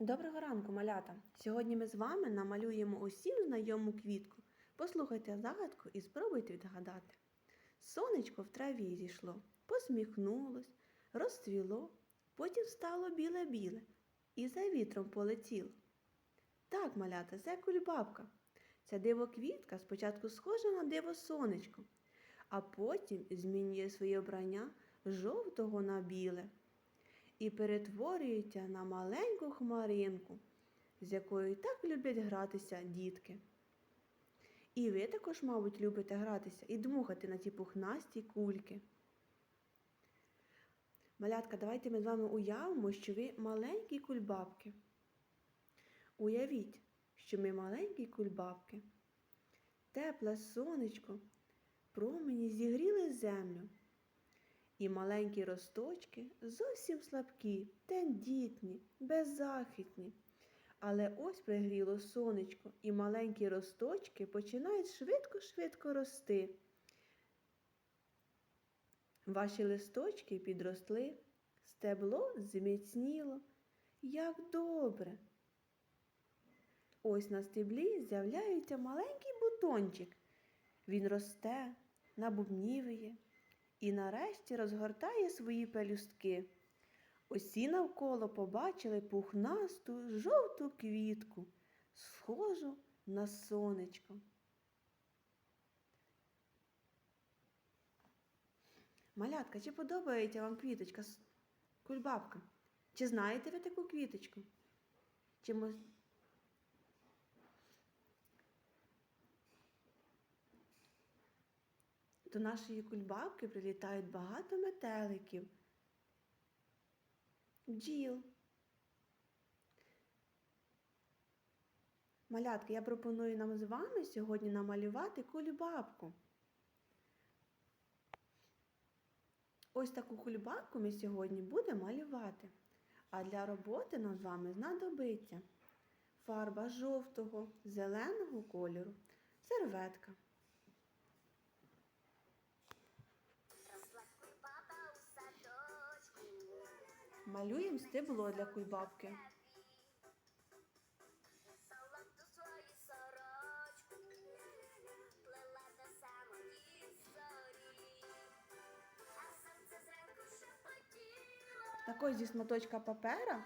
Доброго ранку, малята! Сьогодні ми з вами намалюємо усім знайому квітку. Послухайте загадку і спробуйте відгадати. Сонечко в траві зійшло, посміхнулось, розцвіло, потім стало біле-біле і за вітром полетіло. Так, малята, це кульбабка. Ця диво-квітка спочатку схожа на диво сонечко, а потім змінює своє обрання жовтого на біле і перетворюється на маленьку хмаринку, з якою так люблять гратися дітки. І ви також, мабуть, любите гратися і дмухати на ці пухнасті кульки. Малятка, давайте ми з вами уявимо, що ви маленькі кульбабки. Уявіть, що ми маленькі кульбабки. Тепле сонечко, промені зігріли землю. І маленькі росточки зовсім слабкі, тендітні, беззахитні. Але ось пригріло сонечко, і маленькі росточки починають швидко-швидко рости. Ваші листочки підросли, стебло зміцніло. Як добре! Ось на стеблі з'являється маленький бутончик. Він росте, набубнівує і нарешті розгортає свої пелюстки. Усі навколо побачили пухнасту жовту квітку, схожу на сонечко. Малятка, чи подобається вам квіточка кульбабка? Чи знаєте ви таку квіточку? Чи До нашої кульбабки прилітають багато метеликів, бджіл. Малятки, я пропоную нам з вами сьогодні намалювати кульбабку. Ось таку кульбабку ми сьогодні будемо малювати. А для роботи нам з вами знадобиться фарба жовтого, зеленого кольору, серветка. Малюємо стебло для шепотіло. Також зі шматочка папера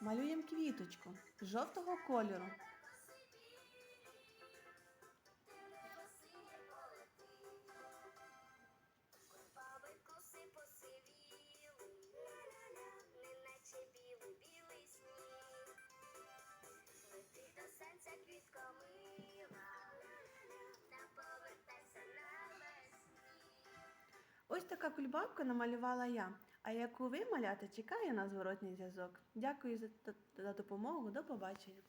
малюємо квіточку жовтого кольору. Ось така кульбабка намалювала я. А яку ви маляти чекає на зворотній зв'язок. Дякую за, допомогу. До побачення.